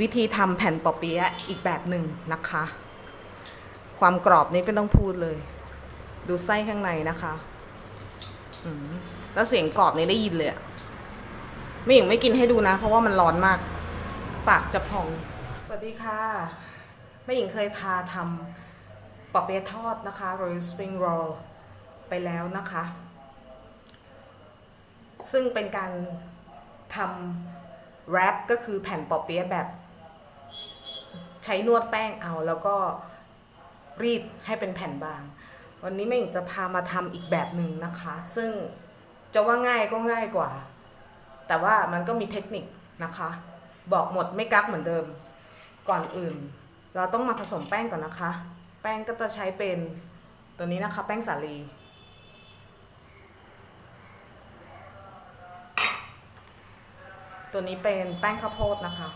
วิธีทำแผ่นปอเปี๊ยะอีกแบบหนึ่งนะคะ ความกรอบนี้ไม่ต้องพูดเลย ดูไส้ข้างในนะคะแล้วเสียงกรอบนี้ได้ยินเลยอะไม่หญิงไม่กินให้ดูนะ เพราะว่ามันร้อนมาก ปากจะพอง สวัสดีค่ะแม่หญิงเคยพาทำปอเปี๊ยะทอดนะคะหรือ spring roll ไปแล้วนะคะ ซึ่งเป็นการทำแรปก็คือแผ่นปอเปี๊ยะแบบ ใช้นวดแป้งเอาแล้วก็รีดให้เป็นแผ่นบาง วันนี้แม่หญิงจะพามาทำอีกแบบหนึ่งนะคะ ซึ่งจะว่าง่ายก็ง่ายกว่า แต่ว่ามันก็มีเทคนิคนะคะ บอกหมดไม่กักเหมือนเดิม ก่อนอื่น เราต้องมาผสมแป้งก่อนนะคะ แป้งก็จะใช้เป็นตัวนี้นะคะ แป้งสาลีตัวนี้เป็นแป้งข้าวโพดนะคะ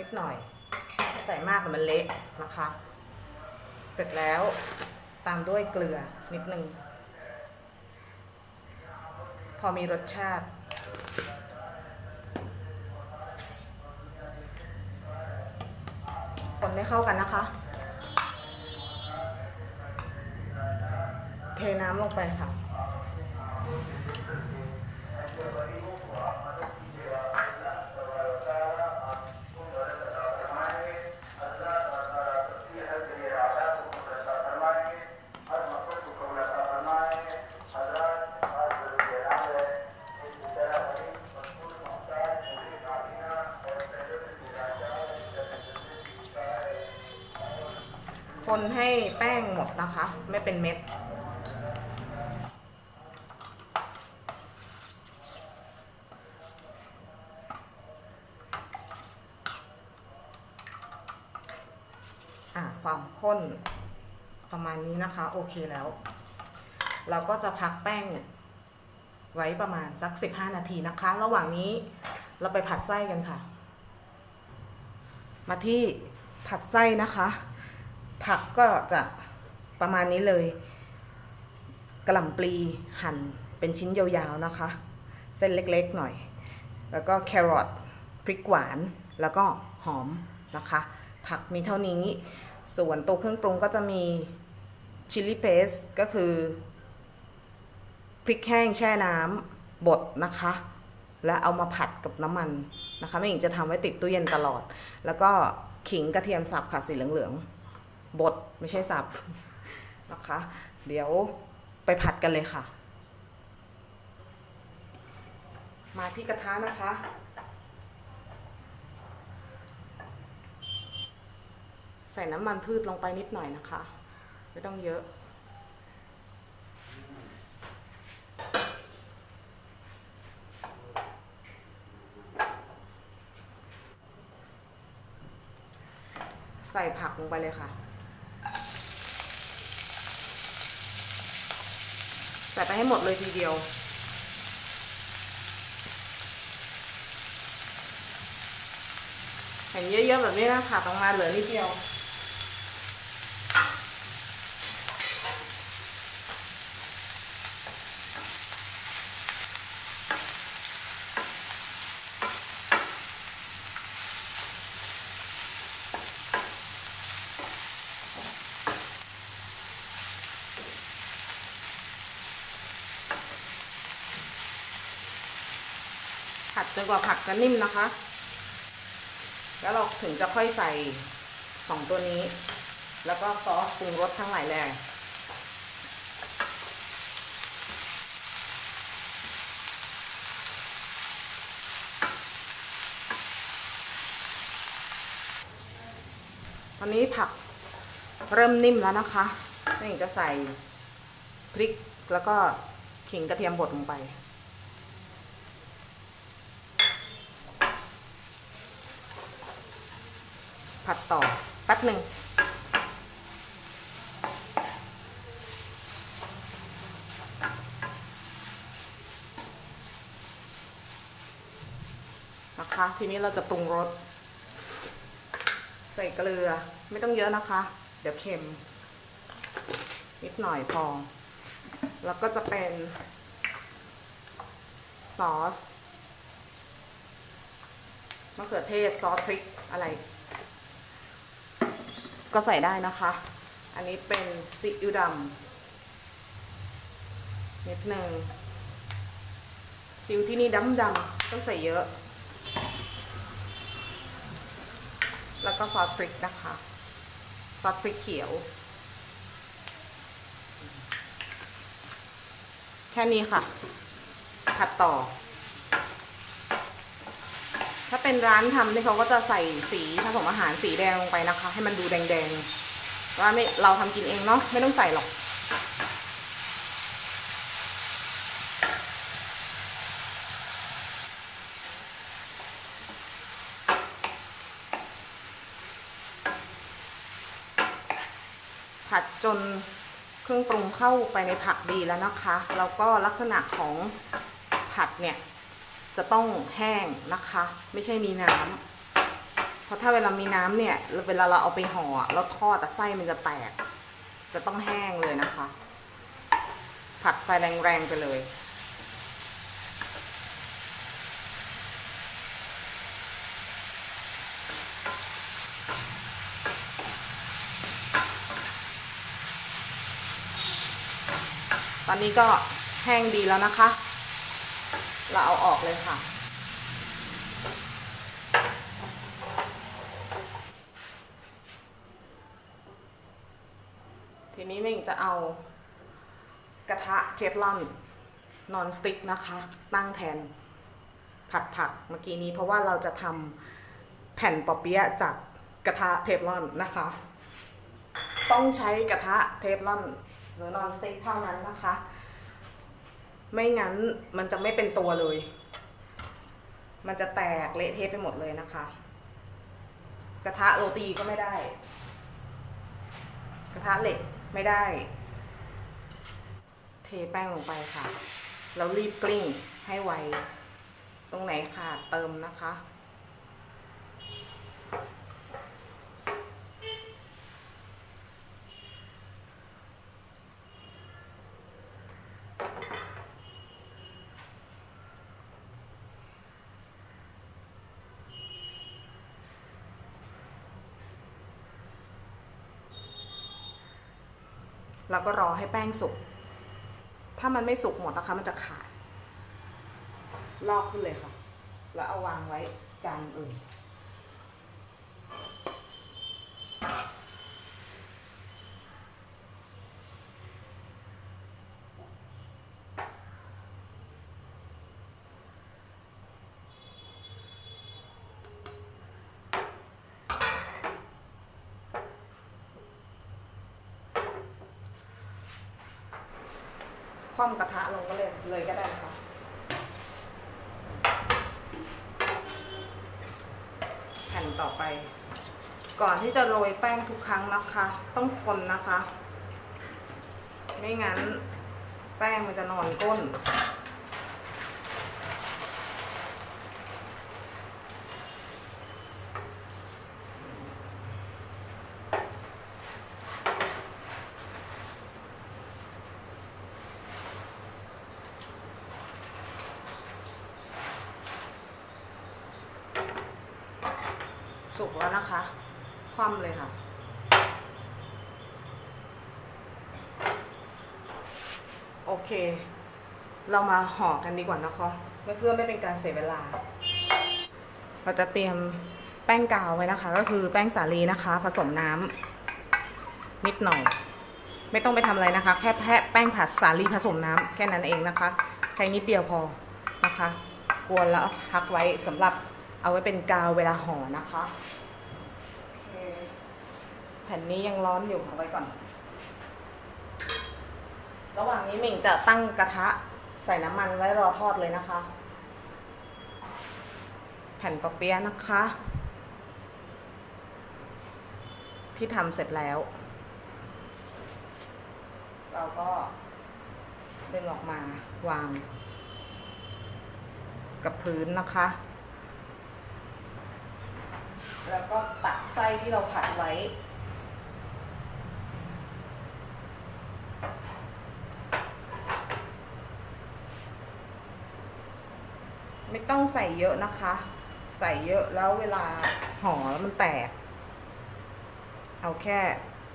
นิดหน่อย ใส่มากมันเละนะคะ เสร็จแล้วตามด้วยเกลือนิดนึง พอมีรสชาติ คนให้เข้ากันนะคะ เทน้ำลงไปค่ะ คนให้แป้งหมดนะคะ ไม่เป็นเม็ด อะความข้นประมาณนี้นะคะ โอเคแล้ว เราก็จะพักแป้งไว้ประมาณสัก 15 นาทีนะคะ ระหว่างนี้เราไปผัดไส้กันค่ะ มาที่ผัดไส้นะคะ ผักก็จะประมาณนี้เลยกระหล่ำปลีหั่นเป็นชิ้นยาวๆนะคะ เส้นเล็กๆหน่อย แล้วก็แครอทพริกหวานแล้วก็หอมนะคะ ผักมีเท่านี้ ส่วนตัวเครื่องปรุงก็จะมีชิลลี่เพสก็คือพริกแห้งแช่น้ำบดนะคะ และเอามาผัดกับน้ำมันนะคะแม่หญิงจะทำไว้ติดตู้เย็นตลอด แล้วก็ขิงกระเทียมสับค่ะสีเหลืองๆ บดไม่ใช่สับนะคะ เดี๋ยวไปผัดกันเลยค่ะ มาที่กระทะนะคะ ใส่น้ำมันพืชลงไปนิดหน่อยนะคะ ไม่ต้องเยอะใส่ผักลงไปเลยค่ะ ส่ไปให้หมดเลยทีเดียว เห็นเยอะๆแบบนี้นะผักอองมาเหลือนิดเดียว ผัดจนกว่าผักจะนิ่มนะคะ แล้วเราถึงจะค่อยใส่สองตัวนี้ แล้วก็ซอสปรุงรสทั้งหลายแหล่ตอนนี้ผักเริ่มนิ่มแล้วนะคะนี่จะใส่พริกแล้วก็ขิงกระเทียมบดลงไป ผัดต่อแป๊บหนึ่งนะคะทีนี้เราจะปรุงรส ใส่เกลือไม่ต้องเยอะนะคะ เดี๋ยวเค็ม นิดหน่อยพอ แล้วก็จะเป็น ซอสมะเขือเทศซอสพริกอะไร ก็ใส่ได้นะคะ อันนี้เป็นซีอิ๊วดำนิดหนึ่งซีอิ๊วที่นี่ดำดำๆต้องใส่เยอะ แล้วก็ซอสพริกนะคะ ซอสพริกเขียว แค่นี้ค่ะ ผัดต่อ ถ้าเป็นร้านทำนี่เขาก็จะใส่สีผสมอาหารสีแดงลงไปนะคะ ให้มันดูแดงๆว่าไม่เราทำกินเองเนาะไม่ต้องใส่หรอกผัดจนเครื่องปรุงเข้าไปในผักดีแล้วนะคะ แล้วก็ลักษณะของผัดเนี่ย จะต้องแห้งนะคะ ไม่ใช่มีน้ำเพราะถ้าเวลามีน้ำเนี่ยเวลาเราเอาไปห่อแล้วทอดแต่ไส้มันจะแตก จะต้องแห้งเลยนะคะ ผัดไฟแรงๆไปเลยตอนนี้ก็แห้งดีแล้วนะคะ เราเอาออกเลยค่ะ ทีนี้เม่งจะเอากระทะเทฟลอนนอนสติ๊กนะคะ ตั้งแทนผัดผักเมื่อกี้นี้เพราะว่าเราจะทำแผ่นปอเปี๊ยะจากกระทะเทฟลอนนะคะ ต้องใช้กระทะเทฟลอนหรือนอนสติ๊กเท่านั้นนะคะ ไม่งั้นมันจะไม่เป็นตัวเลย มันจะแตกเละเทะไปหมดเลยนะคะ กระทะโรตีก็ไม่ได้ กระทะเหล็กไม่ได้ เทแป้งลงไปค่ะ แล้วรีบกลิ้งให้ไว ตรงไหนค่ะเติมนะคะ แล้วก็รอให้แป้งสุก ถ้ามันไม่สุกหมดนะคะ มันจะขาด ลอกขึ้นเลยค่ะ แล้วเอาวางไว้จานอื่น คว่ำกระทะลงก็เลยเลยก็ได้นะคะแผ่นต่อไป ก่อนที่จะโรยแป้งทุกครั้งนะคะ ต้องคนนะคะ ไม่งั้น แป้งมันจะนอนก้น สุกแล้วนะคะ คว่ำเลยค่ะ โอเค เรามาห่อกันดีกว่านะคะไม่เพื่อไม่เป็นการเสียเวลา เราจะเตรียมแป้งกาวไว้นะคะ ก็คือแป้งสาลีนะคะ ผสมน้ำนิดหน่อย ไม่ต้องไปทำอะไรนะคะ แค่แค่แป้งผัดสาลีผสมน้ำแค่นั้นเองนะคะ ใช้นิดเดียวพอนะคะ กวนแล้วพักไว้สำหรับเอาไว้เป็นกาวเวลาห่อนะคะแผ่นนี้ยังร้อนอยู่เอาไว้ก่อน ระหว่างนี้หมิงจะตั้งกระทะใส่น้ำมันไว้รอทอดเลยนะคะ แผ่นปอเปี๊ยะนะคะ ที่ทำเสร็จแล้ว เราก็ดึงออกมาวาง กับพื้นนะคะ แล้วก็ตักไส้ที่เราผัดไว้ ไม่ต้องใส่เยอะนะคะ ใส่เยอะแล้วเวลาห่อแล้วมันแตก เอาแค่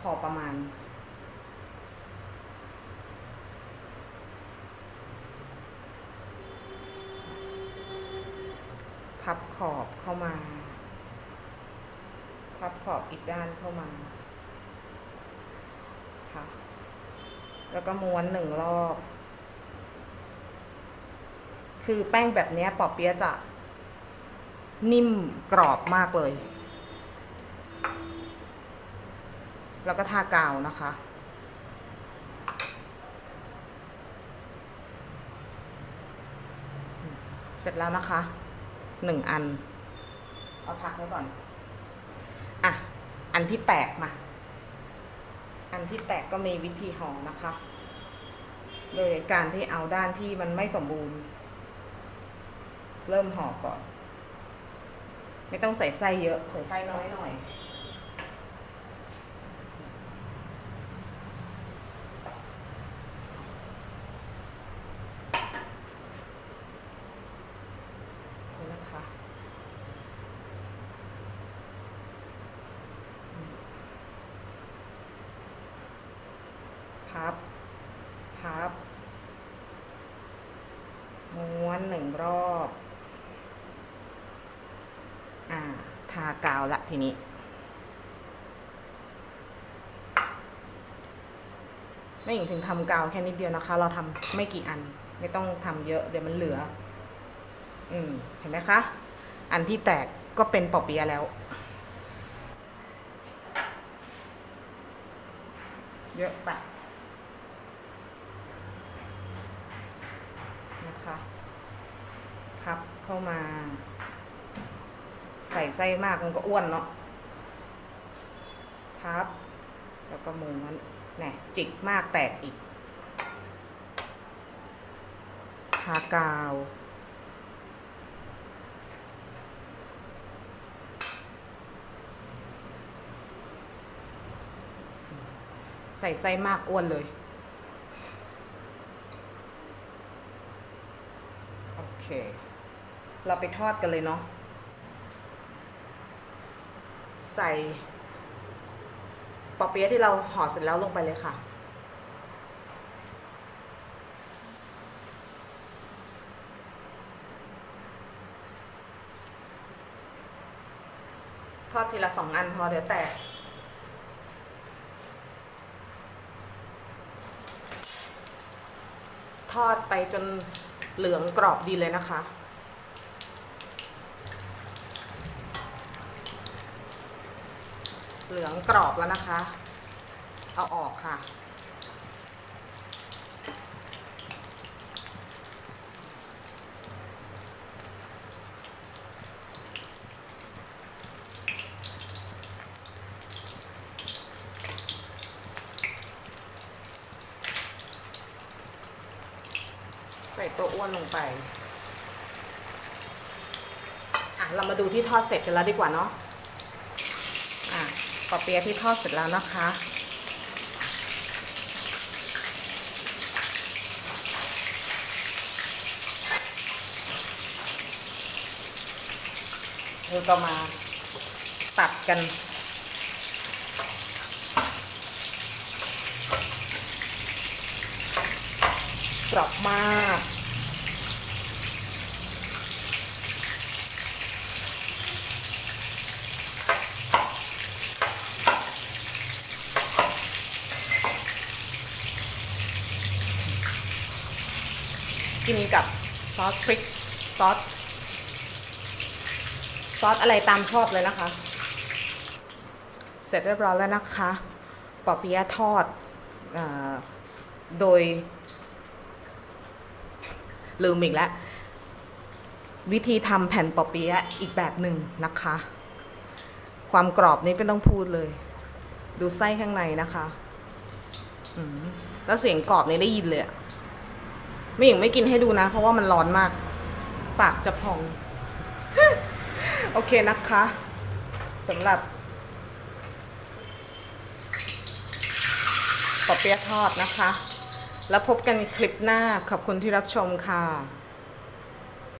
พอประมาณ พับขอบเข้ามา พับขอบอีกด้านเข้ามาค่ะ แล้วก็ม้วนหนึ่งรอบ คือแป้งแบบนี้ปอเปี๊ยะจะนิ่มกรอบมากเลย แล้วก็ทากาวนะคะ เสร็จแล้วนะคะหนึ่งอัน เอาพักไว้ก่อน อะ อันที่แตกมา อันที่แตกก็มีวิธีห่อนะคะ โดยการที่เอาด้านที่มันไม่สมบูรณ์ เริ่มห่อก่อน ไม่ต้องใส่ไส้เยอะ ใส่ไส้น้อยหน่อยนี่นะคะพับ พับ ม้วนหนึ่งรอบ อ่า ทากาวละทีนี้ไม่หญิงถึงทำกาวแค่นิดเดียวนะคะ เราทำไม่กี่อัน ไม่ต้องทำเยอะเดี๋ยวมันเหลือ อืม เห็นไหมคะ อันที่แตกก็เป็นปอเปียแล้ว เยอะไปนะคะพับเข้ามา ส่ไส้มากมันก็อ้วนเนาะพับ แล้วก็ม้วนแน่จิกมากแตกอีกทากาว ใส่ไส้มากอ้วนเลย โอเค เราไปทอดกันเลยเนาะ ใส่ปอเปี๊ยะที่เราห่อเสร็จแล้วลงไปเลยค่ะ ทอดทีละสองอันพอเดี๋ยวแตกทอดไปจนเหลืองกรอบดีเลยนะคะ เหลืองกรอบแล้วนะคะ เอาออกค่ะ ใส่ตัวอ้วนลงไป อะ เรามาดูที่ทอดเสร็จกันแล้วดีกว่าเนาะอะ ปอเปียะที่ทอดเสร็จแล้วนะคะ เราก็มาตัดกันกรอบมาก กินกับซอสพริกซอสซอสอะไรตามชอบเลยนะคะ เสร็จเรียบร้อยแล้วนะคะปอเปี๊ยะทอดอาโดย ลืมอีกแล้ว วิธีทำแผ่นปอเปี๊ยะอีกแบบหนึ่งนะคะ ความกรอบนี้ไม่ต้องพูดเลย ดูไส้ข้างในนะคะ แล้วเสียงกรอบนี้ได้ยินเลยอะ ไม่หญิงไม่กินให้ดูนะ เพราะว่ามันร้อนมาก ปากจะพอง โอเคนะคะสำหรับปอเปี๊ยะทอดนะคะ แล้วพบกันคลิปหน้า ขอบคุณที่รับชมค่ะ